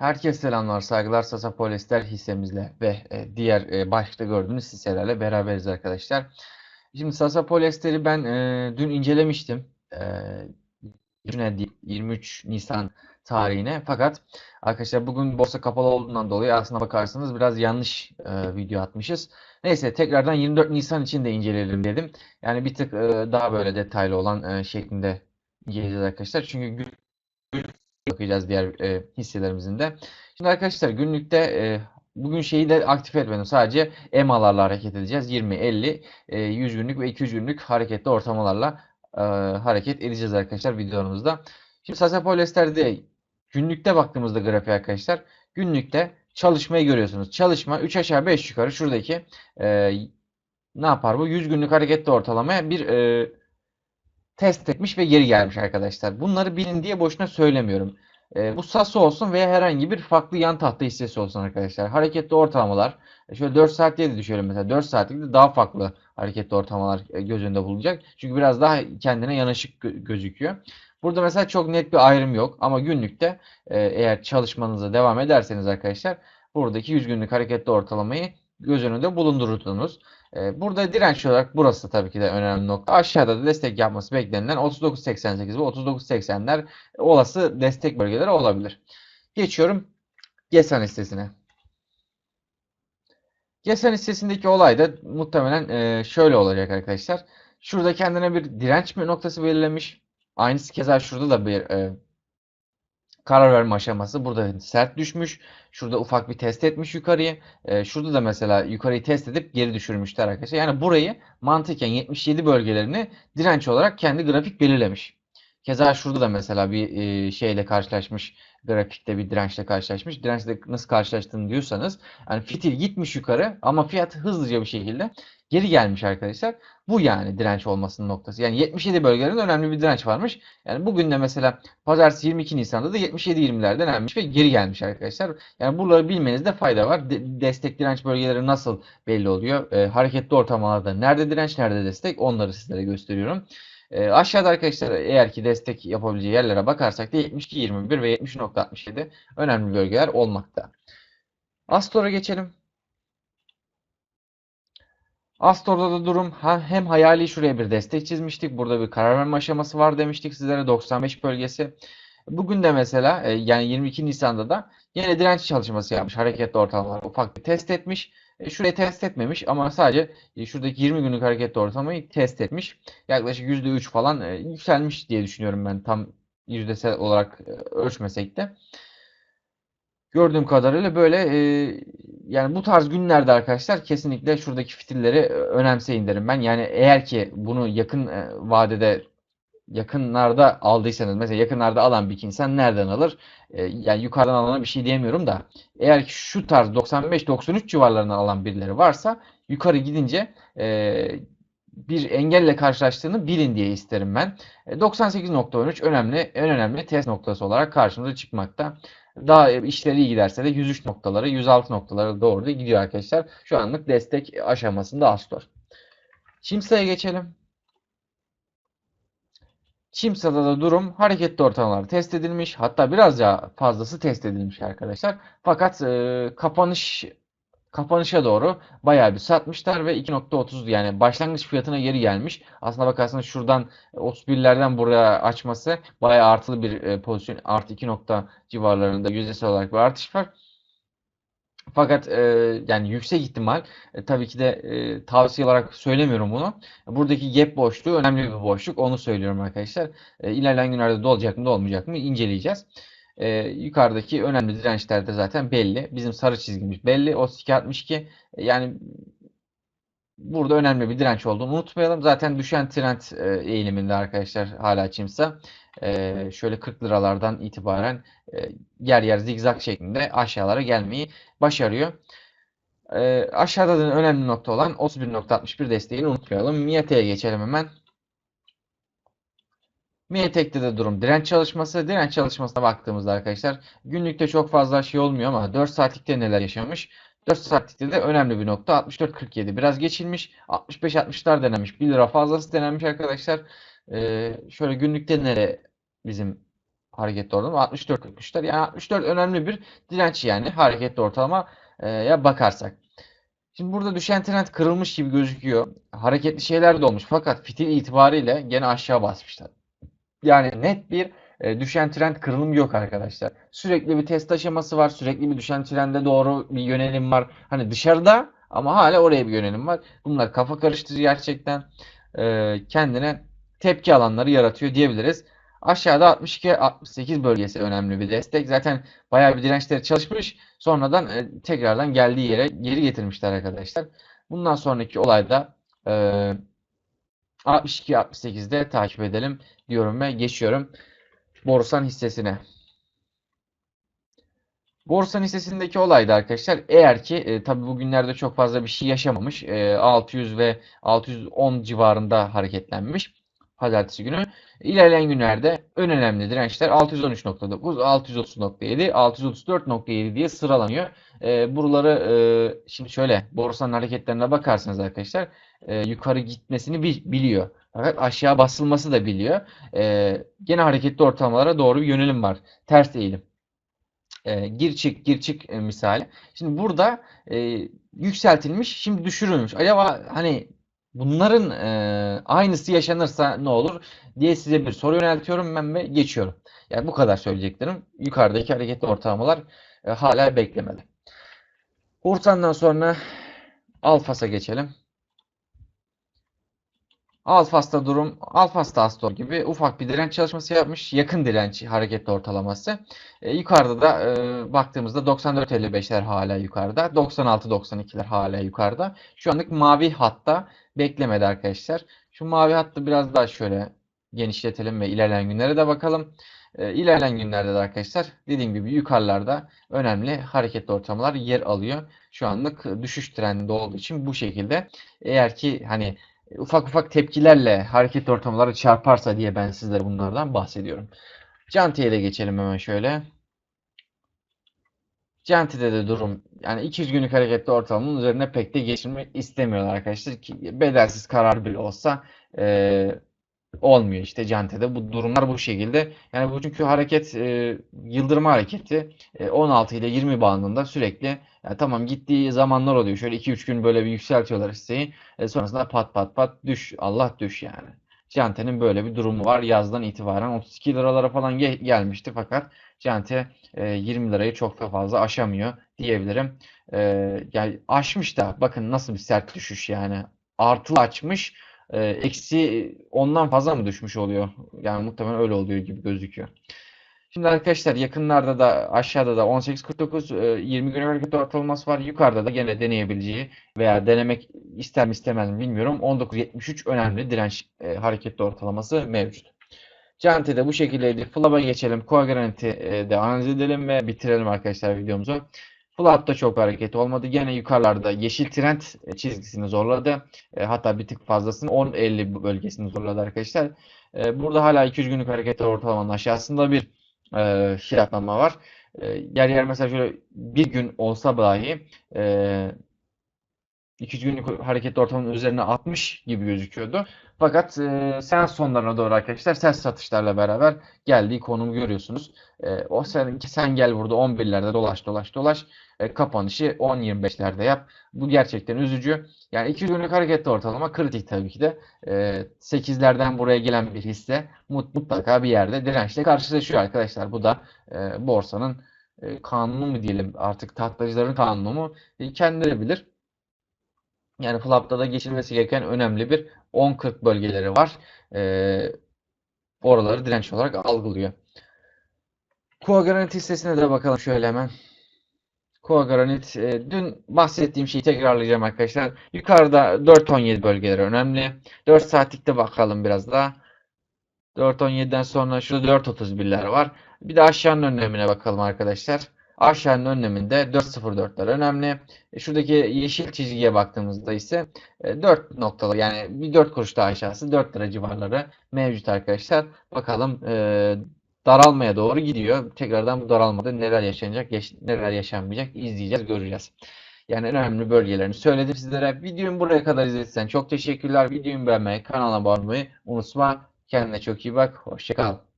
Herkese selamlar, saygılar. Sasa Polyester hissemizle ve e, diğer e, başlıkta gördüğünüz hisselerle beraberiz arkadaşlar. Şimdi Sasa Polyester'i ben e, dün incelemiştim. E, yine di- 23 Nisan tarihine. Fakat arkadaşlar bugün borsa kapalı olduğundan dolayı aslına bakarsanız biraz yanlış video atmışız. Neyse tekrardan 24 Nisan için de inceleyelim dedim. Yani bir tık daha böyle detaylı olan şeklinde inceleyeceğiz arkadaşlar. Çünkü bakacağız diğer e, hisselerimizin de. Şimdi arkadaşlar günlükte e, bugün şeyi de aktif etmedim. Sadece EMA'larla hareket edeceğiz. 20, 50, e, 100 günlük ve 200 günlük hareketli ortalamalarla e, hareket edeceğiz arkadaşlar videomuzda. Şimdi Sasa Polyester'de günlükte baktığımızda grafiğe arkadaşlar günlükte çalışmayı görüyorsunuz. Çalışma 3 aşağı 5 yukarı şuradaki e, ne yapar bu? 100 günlük hareketli ortalamaya bir e, test etmiş ve geri gelmiş arkadaşlar. Bunları bilin diye boşuna söylemiyorum. E, bu Sasa olsun veya herhangi bir farklı yan tahta hissesi olsun arkadaşlar. Hareketli ortalamalar. e, şöyle 4 saatliğe de düşelim mesela. 4 saatlik de daha farklı hareketli ortalamalar e, göz önünde bulunacak. Çünkü biraz daha kendine yanaşık gö- gözüküyor. Burada mesela çok net bir ayrım yok. Ama günlükte e, eğer çalışmanıza devam ederseniz arkadaşlar buradaki 100 günlük hareketli ortalamayı göz önünde bulundurursunuz. Ee, Burada direnç olarak burası tabii ki de önemli nokta. Aşağıda da destek yapması beklenilen 39.88 ve 39.80'ler olası destek bölgeleri olabilir. Geçiyorum GESAN hissesine. GESAN hissesindeki olay da muhtemelen e, şöyle olacak arkadaşlar. Şurada kendine bir direnç noktası belirlemiş. Aynısı keza şurada da bir e, karar verme aşaması burada sert düşmüş. Şurada ufak bir test etmiş yukarıyı. Ee, şurada da mesela yukarıyı test edip geri düşürmüşler arkadaşlar. Yani burayı mantıken 77 bölgelerini direnç olarak kendi grafik belirlemiş. Keza şurada da mesela bir e, şeyle karşılaşmış. Grafikte bir dirençle karşılaşmış. Dirençle nasıl karşılaştığını diyorsanız yani fitil gitmiş yukarı ama fiyat hızlıca bir şekilde geri gelmiş arkadaşlar. Bu yani direnç olmasının noktası. Yani 77 bölgelerinde önemli bir direnç varmış. Yani bugün de mesela Pazartesi 22 Nisan'da da 77-20'lerden denenmiş ve geri gelmiş arkadaşlar. Yani buraları bilmenizde fayda var. De- destek direnç bölgeleri nasıl belli oluyor? E, hareketli ortamlarda nerede direnç, nerede destek onları sizlere gösteriyorum. E, aşağıda arkadaşlar eğer ki destek yapabileceği yerlere bakarsak da 72-21 ve 70.67 önemli bölgeler olmakta. Astor'a geçelim. Astor'da da durum hem hayali şuraya bir destek çizmiştik. Burada bir karar verme aşaması var demiştik sizlere 95 bölgesi. Bugün de mesela e, yani 22 Nisan'da da yine direnç çalışması yapmış. Hareketli ortalamalar ufak bir test etmiş. E, Şurayı test etmemiş ama sadece e, şuradaki 20 günlük hareketli ortalamayı test etmiş. Yaklaşık %3 falan yükselmiş diye düşünüyorum ben tam yüzdesel olarak ölçmesek de. Gördüğüm kadarıyla böyle yani bu tarz günlerde arkadaşlar kesinlikle şuradaki fitilleri önemseyin derim ben. Yani eğer ki bunu yakın vadede yakınlarda aldıysanız mesela yakınlarda alan bir insan nereden alır? E, yani yukarıdan alana bir şey diyemiyorum da eğer ki şu tarz 95-93 civarlarından alan birileri varsa yukarı gidince e, bir engelle karşılaştığını bilin diye isterim ben. E, 98.13 önemli en önemli test noktası olarak karşımıza çıkmakta. Daha işleri iyi giderse de 103 noktaları, 106 noktaları doğru da gidiyor arkadaşlar. Şu anlık destek aşamasında Astor. Çimsa'ya geçelim. Çimsa'da da durum hareketli ortalamalar test edilmiş. Hatta biraz daha fazlası test edilmiş arkadaşlar. Fakat e, kapanış kapanışa doğru bayağı bir satmışlar ve 2.30 yani başlangıç fiyatına geri gelmiş. Aslına bakarsanız şuradan 31'lerden buraya açması bayağı artılı bir e, pozisyon. Artı 2 nokta civarlarında yüzdesel olarak bir artış var. Fakat e, yani yüksek ihtimal e, tabii ki de e, tavsiye olarak söylemiyorum bunu. Buradaki gap boşluğu önemli bir boşluk. Onu söylüyorum arkadaşlar. E, ilerleyen günlerde de olacak mı da olmayacak mı inceleyeceğiz. E, yukarıdaki önemli dirençler de zaten belli. Bizim sarı çizgimiz belli. 32-62 E, yani burada önemli bir direnç olduğunu unutmayalım. Zaten düşen trend e, eğiliminde arkadaşlar hala Çimsa. E, şöyle 40 liralardan itibaren e, yer yer zigzag şeklinde aşağılara gelmeyi başarıyor. E, aşağıda da önemli nokta olan 31.61 desteğini unutmayalım. Miate'ye geçelim hemen. Miatek'te de durum direnç çalışması. Direnç çalışmasına baktığımızda arkadaşlar günlükte çok fazla şey olmuyor ama 4 saatlikte neler yaşamış? 4 saatlikte de önemli bir nokta 64.47 biraz geçilmiş. 65-60'lar denenmiş. 1 lira fazlası denenmiş arkadaşlar. Ee, şöyle günlükte nere bizim hareketli ortalama 64 tutmuşlar. Yani 64 önemli bir direnç yani hareketli ortalamaya bakarsak. Şimdi burada düşen trend kırılmış gibi gözüküyor. Hareketli şeyler de olmuş fakat fitil itibariyle gene aşağı basmışlar. Yani net bir e, düşen trend kırılım yok arkadaşlar. Sürekli bir test aşaması var. Sürekli bir düşen trende doğru bir yönelim var. Hani dışarıda ama hala oraya bir yönelim var. Bunlar kafa karıştırıcı gerçekten. E, kendine tepki alanları yaratıyor diyebiliriz. Aşağıda 62-68 bölgesi önemli bir destek. Zaten bayağı bir dirençleri çalışmış. Sonradan e, tekrardan geldiği yere geri getirmişler arkadaşlar. Bundan sonraki olayda e, 62-68'de takip edelim diyorum ve geçiyorum Borsan hissesine. Borsan hissesindeki olayda arkadaşlar eğer ki e, tabi bugünlerde çok fazla bir şey yaşamamış e, 600 ve 610 civarında hareketlenmiş pazartesi günü. İlerleyen günlerde en önemli dirençler 613.9, 630.7, 634.7 diye sıralanıyor. E, buraları e, şimdi şöyle borsanın hareketlerine bakarsanız arkadaşlar e, yukarı gitmesini biliyor. Fakat aşağı basılması da biliyor. E, gene hareketli ortalamalara doğru bir yönelim var. Ters eğilim. E, gir çık gir çık e, misali. Şimdi burada e, yükseltilmiş şimdi düşürülmüş. Acaba hani bunların e, aynısı yaşanırsa ne olur diye size bir soru yöneltiyorum ben ve geçiyorum. Yani bu kadar söyleyeceklerim. Yukarıdaki hareketli ortalamalar e, hala beklemeli. Hurtan'dan sonra Alfas'a geçelim. Alfas'ta durum Alfas'ta Astor gibi ufak bir direnç çalışması yapmış. Yakın direnç hareketli ortalaması. E, yukarıda da e, baktığımızda 94.55'ler hala yukarıda. 96.92'ler hala yukarıda. Şu anlık mavi hatta beklemedi arkadaşlar. Şu mavi hattı biraz daha şöyle genişletelim ve ilerleyen günlere de bakalım. E, ilerleyen günlerde de arkadaşlar dediğim gibi yukarılarda önemli hareketli ortalamalar yer alıyor. Şu anlık düşüş trendinde olduğu için bu şekilde eğer ki hani ufak ufak tepkilerle hareket ortamları çarparsa diye ben sizlere bunlardan bahsediyorum. Canti'ye de geçelim hemen şöyle. Canti'de de durum yani 200 günlük hareketli ortalamanın üzerine pek de geçirmek istemiyorlar arkadaşlar ki bedelsiz karar bile olsa e, olmuyor işte Cante'de. Bu durumlar bu şekilde. Yani bu çünkü hareket e, yıldırma hareketi e, 16 ile 20 bandında sürekli yani tamam gittiği zamanlar oluyor. Şöyle 2-3 gün böyle bir yükseltiyorlar hisseyi. E, sonrasında pat pat pat düş. Allah düş yani. Cante'nin böyle bir durumu var. Yazdan itibaren 32 liralara falan ge gelmişti fakat Cante e, 20 lirayı çok da fazla aşamıyor diyebilirim. E, yani aşmış da bakın nasıl bir sert düşüş yani. Artı açmış e, eksi ondan fazla mı düşmüş oluyor? Yani muhtemelen öyle oluyor gibi gözüküyor. Şimdi arkadaşlar yakınlarda da aşağıda da 18.49 20 gün hareket ortalaması var. Yukarıda da gene deneyebileceği veya denemek ister mi istemez mi bilmiyorum. 19.73 önemli direnç e, hareketli ortalaması mevcut. Canti'de bu şekildeydi. Flab'a geçelim. Coagranit'i e, de analiz edelim ve bitirelim arkadaşlar videomuzu. Flat'ta çok hareket olmadı. Gene yukarılarda yeşil trend çizgisini zorladı. E, hatta bir tık fazlasını 10.50 bölgesini zorladı arkadaşlar. E, burada hala 200 günlük hareketler ortalamanın aşağısında bir e, fiyatlanma var. E, yer yer mesela şöyle bir gün olsa dahi e, 200 günlük hareketli ortalamanın üzerine 60 gibi gözüküyordu. Fakat e, seans sonlarına doğru arkadaşlar sert satışlarla beraber geldiği konumu görüyorsunuz. E, o sen, sen gel burada 11'lerde dolaş dolaş dolaş e, kapanışı 10-25'lerde yap. Bu gerçekten üzücü. Yani 200 günlük hareketli ortalama kritik tabii ki de. E, 8'lerden buraya gelen bir hisse mutlaka bir yerde dirençle karşılaşıyor arkadaşlar. Bu da e, borsanın e, kanunu mu diyelim artık tahtacıların kanunu mu e, kendileri bilir. Yani flap'ta da geçilmesi gereken önemli bir 10-40 bölgeleri var. E, oraları direnç olarak algılıyor. Koa Garanti hissesine de bakalım şöyle hemen. Koa Granit. E, dün bahsettiğim şeyi tekrarlayacağım arkadaşlar. Yukarıda 4.17 bölgeleri önemli. 4 saatlikte bakalım biraz daha. 4.17'den sonra şurada 4.31'ler var. Bir de aşağının önlemine bakalım arkadaşlar. Aşağının önleminde 4.04'ler önemli. E, şuradaki yeşil çizgiye baktığımızda ise 4 e, noktalı yani bir 4 kuruş daha aşağısı 4 lira civarları mevcut arkadaşlar. Bakalım e, daralmaya doğru gidiyor. Tekrardan bu daralmada neler yaşanacak, neler yaşanmayacak izleyeceğiz, göreceğiz. Yani önemli bölgelerini söyledim sizlere. Videomu buraya kadar izlediysen çok teşekkürler. Videomu beğenmeyi, kanala abone olmayı unutma. Kendine çok iyi bak. Hoşçakal.